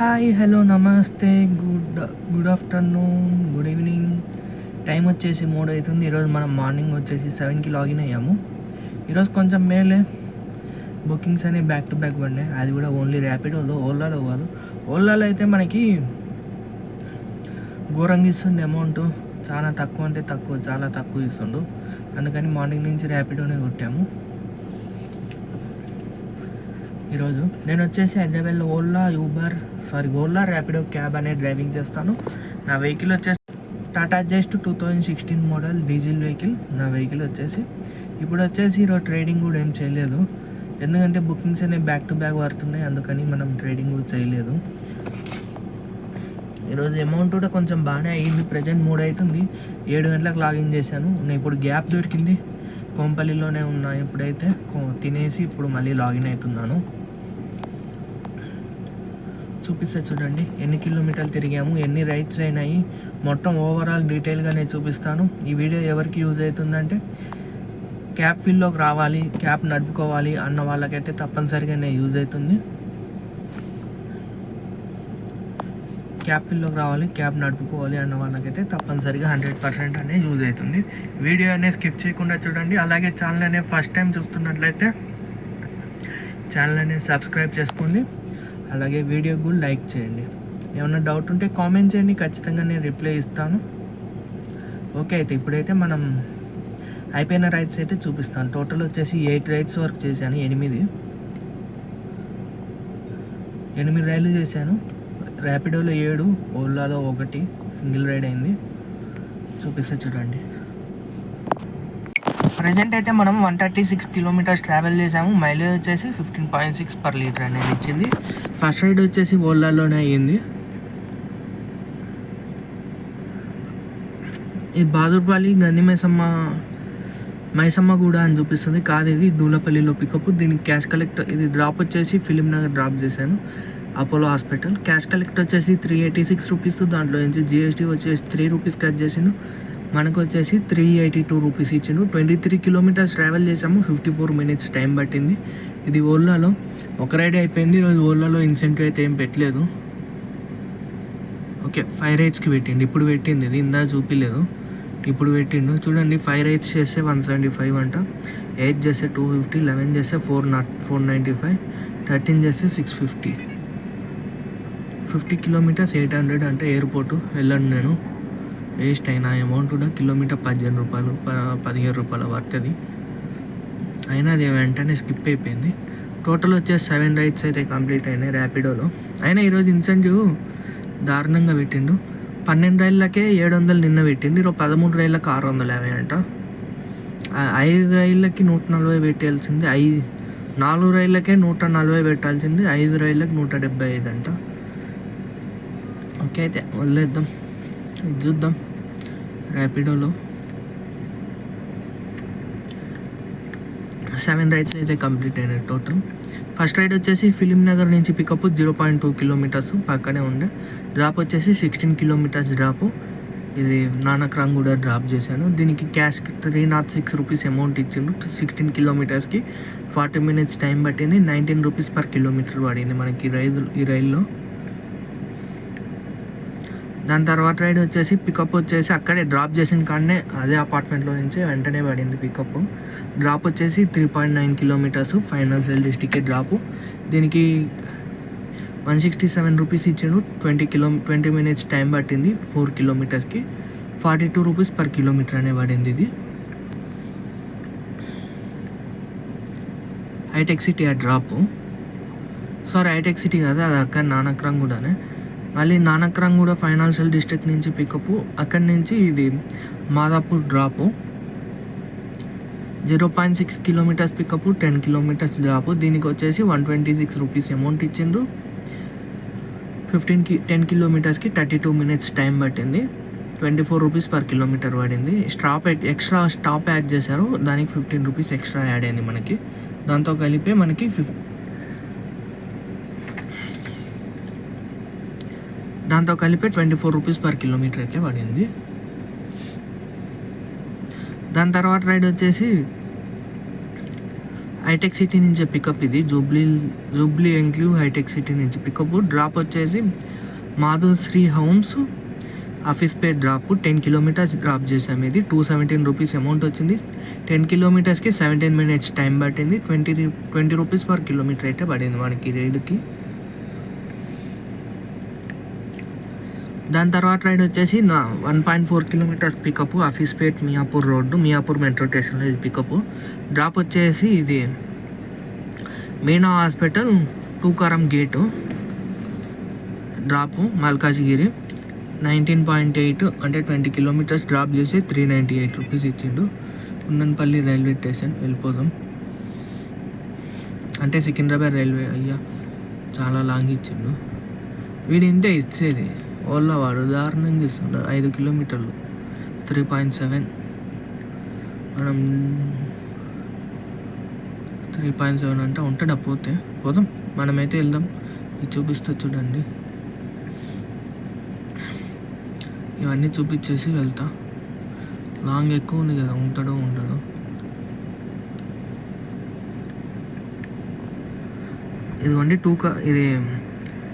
Hi hello namaste. Good good afternoon good evening time వచ్చేసి మూడు అవుతుంది ఈరోజు మనం మార్నింగ్ వచ్చేసి సెవెన్కి లాగిన్ అయ్యాము. ఈరోజు కొంచెం మేలే. బుకింగ్స్ అనేవి బ్యాక్ టు బ్యాక్ పడినాయి. అది కూడా ఓన్లీ ర్యాపిడోలో ఓలాలో కాదు. ఓలాలో అయితే మనకి ఘోరంగా ఇస్తుంది అమౌంట్ చాలా తక్కువ అంటే తక్కువ చాలా తక్కువ ఇస్తుండు. అందుకని మార్నింగ్ నుంచి ర్యాపిడోనే కొట్టాము. ఈరోజు. నేను వచ్చేసి హైదరాబాద్లో Ola Uber sorry Ola Rapido cab అనే డ్రైవింగ్ చేస్తాను. నా వెహికల్ వచ్చేసి Tata just two thousand sixteen model diesel vehicle నా వెహికల్ వచ్చేసి. ఇప్పుడు వచ్చేసి ఈరోజు ట్రేడింగ్ కూడా ఏం చేయలేదు. ఎందుకంటే బుకింగ్స్ అనేవి బ్యాక్ టు బ్యాక్ పడుతున్నాయి. అందుకని మనం ట్రేడింగ్ కూడా చేయలేదు. ఈరోజు అమౌంట్ కూడా కొంచెం బాగానే అయ్యింది ప్రజెంట్ మూడు అవుతుంది. ఏడు గంటలకు లాగిన్ చేశాను. నేను ఇప్పుడు గ్యాప్ దొరికింది. కోంపల్లిలోనే ఉన్నా ఇప్పుడైతే. కో- తినేసి ఇప్పుడు మళ్ళీ లాగిన్ అవుతున్నాను. చూపిస్తే చూడండి. ఎన్ని కిలోమీటర్లు తిరిగాము ఎన్ని రైడ్స్ అయినాయి. మొత్తం ఓవరాల్ డీటెయిల్గా నేను చూపిస్తాను. ఈ వీడియో ఎవరికి యూజ్ అవుతుందంటే క్యాబ్ ఫీల్డ్లోకి రావాలి క్యాబ్ నడుపుకోవాలి అన్న వాళ్ళకైతే తప్పనిసరిగా నేను యూజ్ అవుతుంది. క్యాబ్ ఫీల్డ్లోకి రావాలి క్యాబ్ నడుపుకోవాలి అన్న వాళ్ళకైతే తప్పనిసరిగా హండ్రెడ్ పర్సెంట్ అనేది యూజ్ అవుతుంది. వీడియో అనేది స్కిప్ చేయకుండా చూడండి. అలాగే ఛానల్ అనేది ఫస్ట్ టైం చూస్తున్నట్లయితే ఛానల్ అనేది సబ్స్క్రైబ్ చేసుకోండి. అలాగే వీడియో కూడా లైక్ చేయండి. ఏమైనా డౌట్ ఉంటే కామెంట్ చేయండి ఖచ్చితంగా నేను రిప్లై ఇస్తాను. ఓకే అయితే ఇప్పుడైతే మనం అయిపోయిన రైడ్స్ అయితే చూపిస్తాను. టోటల్ వచ్చేసి ఎయిట్ రైడ్స్ వరకు చేశాను ఎనిమిది. ఎనిమిది రైళ్ళు చేశాను. ర్యాపిడోలో ఏడు ఓలాలో ఒకటి సింగిల్ రైడ్ అయింది. చూపిస్తే చూడండి. ప్రజెంట్ అయితే మనం one thirty six kilometres travel చేసాము. మైలేజ్ వచ్చేసి fifteen point six per litre అనేది ఇచ్చింది. ఫస్ట్ రైడ్ వచ్చేసి ఓలాలోనే అయ్యింది. ఇది బాదుర్పల్లి గన్ని మైసమ్మ మైసమ్మ కూడా అని చూపిస్తుంది. కాదు ఇది దూలపల్లిలో పికప్ దీనికి క్యాష్ కలెక్టర్ ఇది డ్రాప్ వచ్చేసి ఫిలిం నగర్ డ్రాప్ చేశాను. Apollo hospital. క్యాష్ కలెక్ట్ వచ్చేసి త్రీ ఎయిటీ సిక్స్ రూపీస్ దాంట్లో నుంచి జిఎస్టీ వచ్చేసి త్రీ రూపీస్ కట్ చేసిండు. మనకు వచ్చేసి త్రీ ఎయిటీ టూ రూపీస్ ఇచ్చిండు. ట్వంటీ త్రీ కిలోమీటర్స్ ట్రావెల్ చేసాము. ఫిఫ్టీ ఫోర్ మినిట్స్ టైం పట్టింది. ఇది ఓలాలో ఒక రైడ్ అయిపోయింది. ఈరోజు ఓలాలో ఇన్సెంటివ్ అయితే ఏం పెట్టలేదు. ఓకే ఫైవ్ రైడ్స్కి పెట్టిండు. ఇప్పుడు పెట్టింది ఇది. ఇందా చూపిలేదు. ఇప్పుడు పెట్టిండు. చూడండి ఫైవ్ రైడ్స్ చేస్తే వన్ సెవెంటీ ఫైవ్ అంట. ఎయిట్ చేస్తే టూ ఫిఫ్టీ లెవెన్ చేస్తే four naught four ninety five thirteen చేస్తే six fifty fifty kilometres eight hundred అంటే ఎయిర్పోర్టు వెళ్ళండి నేను. వేస్ట్ అయిన అమౌంట్ కూడా కిలోమీటర్ పదిహేను రూపాయలు ప- పదిహేను రూపాయలు పడుతుంది అయినా అది వెంటనే స్కిప్ అయిపోయింది. టోటల్ వచ్చేసి సెవెన్ రైడ్స్ అయితే కంప్లీట్ అయినాయి ర్యాపిడోలో అయినా ఈరోజు ఇన్సెంటివ్ దారుణంగా పెట్టిండు. పన్నెండు రైళ్ళకే ఏడు వందలు నిన్న పెట్టిండు. ఈరోజు పదమూడు రైళ్ళకి ఆరు వందల యాభై అంట. ఐదు రైళ్ళకి నూట నలభై పెట్టాల్సింది ఐదు నాలుగు రైళ్ళకే నూట నలభై పెట్టాల్సింది ఐదు రైళ్ళకి నూట డెబ్బై ఐదు అంట. ఓకే అయితే వదిలేద్దాం. ఇది చూద్దాం. ర్యాపిడోలో సెవెన్ రైడ్స్ అయితే కంప్లీట్ అయినాయి టోటల్ ఫస్ట్ రైడ్ వచ్చేసి ఫిలిం నగర్ నుంచి pickup zero point two kilometres పక్కనే ఉండే. డ్రాప్ వచ్చేసి సిక్స్టీన్ కిలోమీటర్స్ డ్రాప్ ఇది నానక్రాంగ్ కూడా డ్రాప్ చేశాను దీనికి cash three naught six rupees amount ఇచ్చిండు. సిక్స్టీన్ కిలోమీటర్స్కి ఫార్టీ మినిట్స్ టైం పట్టింది. నైన్టీన్ రూపీస్ పర్ కిలోమీటర్ పడింది మనకి ఈ రైలు ఈ రైల్లో. దాని తర్వాత రైడ్ వచ్చేసి పికప్ వచ్చేసి అక్కడే డ్రాప్ చేసిన కాడనే అదే అపార్ట్మెంట్లో నుంచి వెంటనే పడింది పికప్ డ్రాప్ వచ్చేసి three point nine kilometres financial డిస్టిక్కి drop దీనికి వన్ సిక్స్టీ సెవెన్ రూపీస్ ఇచ్చిండు. Twenty kilo twenty minutes time పట్టింది four కిలోమీటర్స్కి forty two rupees per kilometre అనే పడింది ఇది. హైటెక్ సిటీ ఆ డ్రాపు సారీ హైటెక్ సిటీ కదా అది అక్కడ నానక్రం కూడానే. మళ్ళీ నానక్రాంగ్ కూడా ఫైనాన్షియల్ డిస్ట్రిక్ట్ నుంచి పికప్. అక్కడి నుంచి ఇది Madhapur drop zero point six kilometres pickup ten kilometres drop దీనికి వచ్చేసి one twenty six rupees amount ఇచ్చిండ్రు. ఫిఫ్టీన్కి టెన్ కిలోమీటర్స్కి థర్టీ టూ మినిట్స్ టైం పట్టింది. Twenty four rupees per kilometre పడింది. స్టాప్ ఎక్స్ట్రా స్టాప్ యాడ్ చేశారు. దానికి ఫిఫ్టీన్ రూపీస్ ఎక్స్ట్రా యాడ్ అయింది మనకి. దాంతో కలిపి మనకి ఫిఫ్ దాంతో కలిపి twenty four rupees per kilometre అయితే పడింది. దాని తర్వాత రైడ్ వచ్చేసి హైటెక్ సిటీ నుంచి పికప్ ఇది. Jubilee Jubilee enclave hitech city నుంచి పికప్. డ్రాప్ వచ్చేసి మాధుశ్రీ హోమ్స్ ఆఫీస్ పే డ్రాప్. టెన్ కిలోమీటర్స్ డ్రాప్ చేసాము ఇది. టూ సెవెంటీన్ రూపీస్ అమౌంట్ వచ్చింది. టెన్ కిలోమీటర్స్కి సెవెంటీన్ మినిట్స్ టైం పట్టింది. Twenty twenty rupees per kilometre అయితే పడింది మనకి రైడ్కి. దాని తర్వాత రైడ్ వచ్చేసి నా one point four kilometres pickup Hafeezpet Miyapur road Miyapur metro స్టేషన్లో ఇది పికప్ డ్రాప్ వచ్చేసి ఇది Meena hospital Tukaram gate drop Malkajgiri nineteen point eight అంటే ట్వంటీ కిలోమీటర్స్ డ్రాప్ చేసి త్రీ నైంటీ ఎయిట్ రూపీస్ ఇచ్చిండు. ఉన్నన్పల్లి రైల్వే స్టేషన్ వెళ్ళిపోదాం. అంటే సికింద్రాబాద్ రైల్వే అయ్యా చాలా లాంగ్ ఇచ్చిండు. వీడింతే ఇచ్చేది. ఓలా వాడు దారుణంగా ఇస్తుంటారు ఐదు కిలోమీటర్లు. Three point seven. మనం త్రీ పాయింట్ సెవెన్ అంటే ఉంటాడా పోతే. పోదాం. మనమైతే వెళ్దాం. ఇది చూపిస్తా చూడండి. ఇవన్నీ చూపించేసి వెళ్తా. లాంగ్ ఎక్కువ ఉంది కదా. ఉంటాడో ఉండదో ఇదిగోండి టూ కా ఇది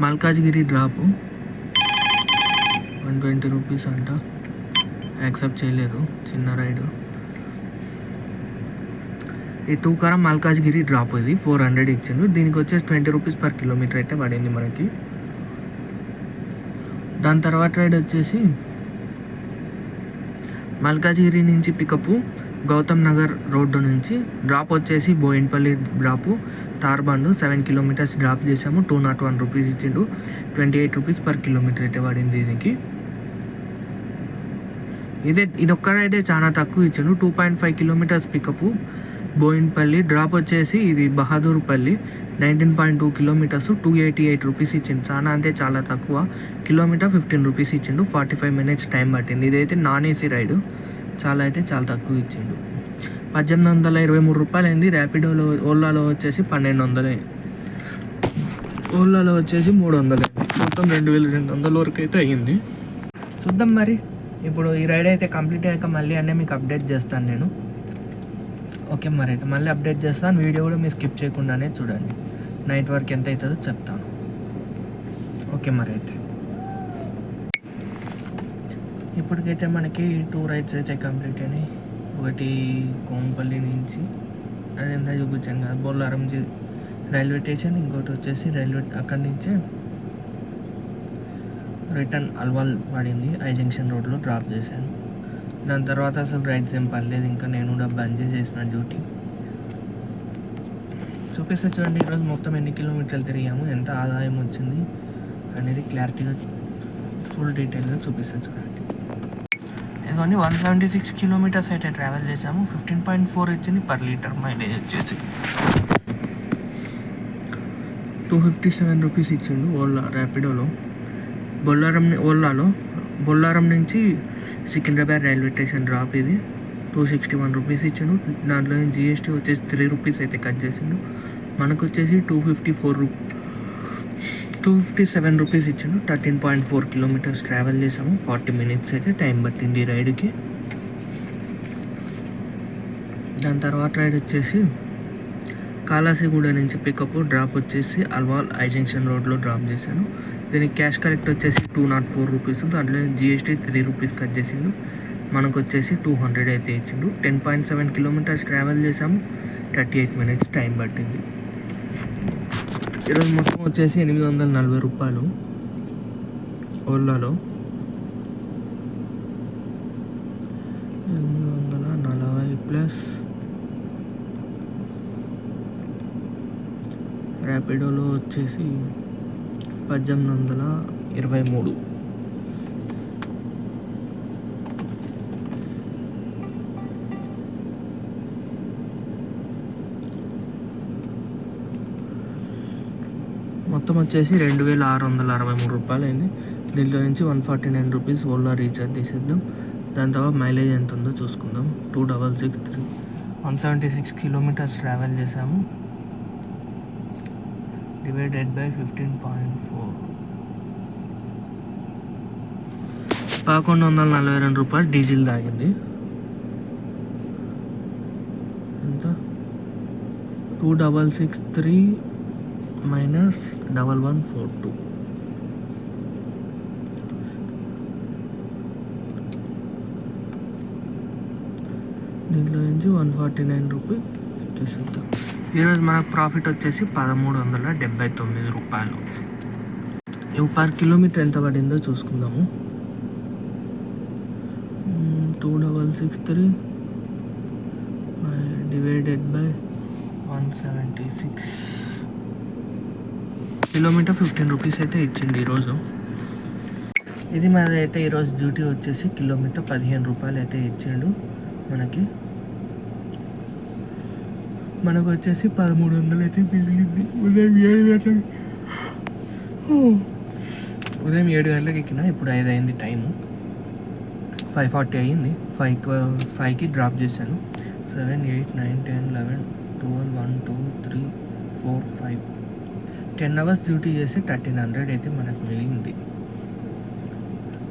Malkajgiri drop. One twenty rupees అంట. యాక్సెప్ట్ చేయలేదు. చిన్న రైడు. ఈ టూ కారం మల్కాజ్గిరి డ్రాప్ ఇది. ఫోర్ హండ్రెడ్ ఇచ్చిండు. దీనికి వచ్చేసి ట్వంటీ రూపీస్ పర్ కిలోమీటర్ అయితే పడింది మనకి. దాని తర్వాత రైడ్ వచ్చేసి మల్కాజ్గిరి నుంచి పికప్ గౌతమ్ నగర్ రోడ్డు నుంచి డ్రాప్ వచ్చేసి Bowenpally drop Tarbund seven kilometres drop చేసాము టూ నాట్ వన్ రూపీస్ ఇచ్చిండు. Twenty eight rupees per kilometre అయితే పడింది దీనికి. ఇదే ఇది ఒక్క రైడే చాలా తక్కువ ఇచ్చిండు. Two point five kilometres pickup Bowenpally drop వచ్చేసి ఇది Bahadurpally. Nineteen point two kilometres two eighty eight rupees ఇచ్చిండు. చాలా అంటే చాలా తక్కువ. కిలోమీటర్ ఫిఫ్టీన్ రూపీస్ ఇచ్చిండు. ఫార్టీ ఫైవ్ మినిట్స్ టైం పట్టింది. ఇదైతే నాన్ ఏసీ రైడు. చాలా అయితే చాలా తక్కువ ఇచ్చిండు. పద్దెనిమిది వందల ఇరవై మూడు రూపాయలు అయింది ర్యాపిడోలో ఓలాలో వచ్చేసి పన్నెండు వందలు. ఓలాలో వచ్చేసి మూడు వందలు. మొత్తం రెండు వేల రెండు వందల వరకు అయితే అయ్యింది. చూద్దాం మరి. ఇప్పుడు ఈ రైడ్ అయితే కంప్లీట్ అయ్యాక మళ్ళీ అన్నీ మీకు అప్డేట్ చేస్తాను నేను. ఓకే మరి అయితే మళ్ళీ అప్డేట్ చేస్తాను. వీడియో కూడా మీరు స్కిప్ చేయకుండానే చూడండి. నైట్ వరకు ఎంత అవుతుందో చెప్తాను. ఓకే మరి అయితే. ఇప్పటికైతే మనకి టూ రైడ్స్ అయితే కంప్లీట్ అయినాయి. ఒకటి కోంపల్లి నుంచి అది ఎంత చూపించాను కదా బొల్లారం రైల్వే స్టేషన్ ఇంకోటి వచ్చేసి రైల్వే అక్కడి నుంచే రిటర్న్ అల్వాల్ పడింది. ఐ జంక్షన్ రోడ్లో డ్రాప్ చేశాను. దాని తర్వాత అసలు రైడ్స్ ఏం పర్లేదు ఇంకా నేను కూడా బంద్ చేసేసిన డ్యూటీ. చూపిస్తే చూడండి. ఈరోజు మొత్తం ఎన్ని కిలోమీటర్లు తిరిగాము? ఎంత ఆదాయం వచ్చింది? అనేది క్లారిటీగా ఫుల్ డీటెయిల్గా చూపిస్తే చూడండి. ఇదిగోండి వన్ సెవెంటీ సిక్స్ కిలోమీటర్స్ అయితే ట్రావెల్ చేసాము ఫిఫ్టీన్ పాయింట్ ఫోర్ ఇచ్చింది పర్ లీటర్ మైలేజ్ వచ్చేసి. టూ ఫిఫ్టీ సెవెన్ రూపీస్ ఇచ్చిండు ఓలా ర్యాపిడోలో. బొల్లారం ఓలాలో బొల్లారం నుంచి సికింద్రాబాద్ రైల్వే స్టేషన్ డ్రాప్ ఇది. టూ సిక్స్టీ వన్ రూపీస్ ఇచ్చిండు. దాంట్లో జిఎస్టీ వచ్చేసి త్రీ రూపీస్ అయితే కట్ చేసిండు. మనకు వచ్చేసి టూ ఫిఫ్టీ ఫోర్ రూ టూ ఫిఫ్టీ సెవెన్ రూపీస్ ఇచ్చిండు. Thirteen point four kilometres travel చేసాము. ఫార్టీ మినిట్స్ అయితే టైం పట్టింది ఈ రైడ్కి. దాని తర్వాత రైడ్ వచ్చేసి కాలాసిగూడ నుంచి పికప్ డ్రాప్ వచ్చేసి అల్వాల్ ఐ జంక్షన్ రోడ్లో డ్రాప్ చేశాను. దీనికి క్యాష్ కలెక్ట్ వచ్చేసి టూ నాట్ ఫోర్ రూపీస్ దాంట్లో జిఎస్టీ త్రీ రూపీస్ కట్ చేసిండు. మనకు వచ్చేసి టూ హండ్రెడ్ అయితే ఇచ్చిండు. Ten point seven kilometres travel చేసాము థర్టీ ఎయిట్ మినిట్స్ టైం పట్టింది. ఈరోజు మొత్తం వచ్చేసి ఎనిమిది వందల నలభై రూపాయలు ఓలాలో ఎనిమిది వందల నలభై ప్లస్ ర్యాపిడోలో వచ్చేసి పద్దెనిమిది వందల ఇరవై మూడు. మొత్తం వచ్చేసి రెండు వేల ఆరు వందల అరవై మూడు రూపాయలు అయింది దీంట్లో నుంచి one forty nine rupees Ola recharge తీసేద్దాం. దాని తర్వాత మైలేజ్ ఎంత ఉందో చూసుకుందాం. Two double six three. One seventy six kilometres travel చేసాము divided by fifteen point four పదకొండు వందల నలభై రెండు రూపాయలు డీజిల్ తాగింది. ఎంత? Two two double six three minus double one four two దీంట్లో నుంచి వన్ ఫార్టీ నైన్ రూపీ తీసుకుంటాం. ఈరోజు మనకు ప్రాఫిట్ వచ్చేసి పదమూడు వందల డెబ్బై తొమ్మిది రూపాయలు. ఇవి పర్ కిలోమీటర్ ఎంత పడిందో చూసుకుందాము. Two double six three divided by one seventy six. Kilometre fifteen rupees అయితే ఇచ్చింది ఈరోజు. ఇది మనది అయితే ఈరోజు డ్యూటీ వచ్చేసి కిలోమీటర్ పదిహేను రూపాయలు అయితే ఇచ్చిండు మనకి. మనకు వచ్చేసి పదమూడు వందలు అయితే మిగిలింది. ఉదయం ఏడు గంటలకి. ఉదయం ఏడు గంటలకు ఎక్కిన ఇప్పుడు ఐదు అయింది టైము. ఫైవ్ ఫార్టీ అయ్యింది. ఫైవ్ ఫైవ్కి డ్రాప్ చేశాను. Seven eight nine ten eleven twelve one two three four five. Ten hours duty చేసి థర్టీన్ హండ్రెడ్ అయితే మనకు మిగిలింది.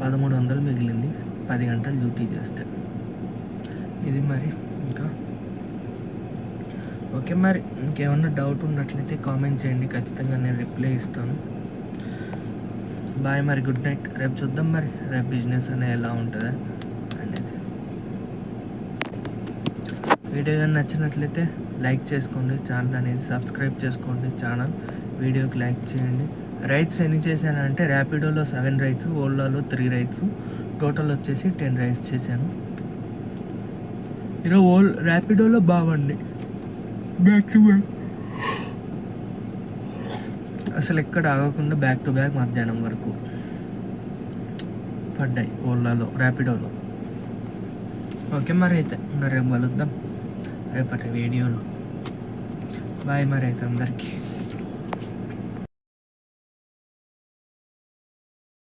పదమూడు వందలు మిగిలింది. పది గంటలు డ్యూటీ చేస్తే. ఇది మరి ఓకే మరి ఇంకేమన్నా డౌట్ ఉన్నట్లయితే కామెంట్ చేయండి. ఖచ్చితంగా నేను రిప్లై ఇస్తాను. బాయ్ మరి గుడ్ నైట్ రేపు చూద్దాం మరి. రేపు బిజినెస్ అనేది ఎలా ఉంటుందా అనేది. వీడియో కానీ నచ్చినట్లయితే లైక్ చేసుకోండి. ఛానల్ అనేది సబ్స్క్రైబ్ చేసుకోండి. ఛానల్ వీడియోకి లైక్ చేయండి. రైడ్స్ ఎన్ని చేశానంటే ర్యాపిడోలో సెవెన్ రైడ్స్ ఓలాలో త్రీ రైడ్స్ టోటల్ వచ్చేసి టెన్ రైడ్స్ చేశాను. ఈరోజు ఓల్ ర్యాపిడోలో బాగుండి బ్యాక్ టు బ్యాక్ అసలు ఎక్కడ ఆగకుండా బ్యాక్ టు బ్యాక్ మధ్యాహ్నం వరకు పడ్డాయి ఓలాలో ర్యాపిడోలో. ఓకే మరి అయితే ఇంకా రేపు కలుద్దాం రేపటి వీడియోలో. బాయ్ మరి అయితే అందరికీ.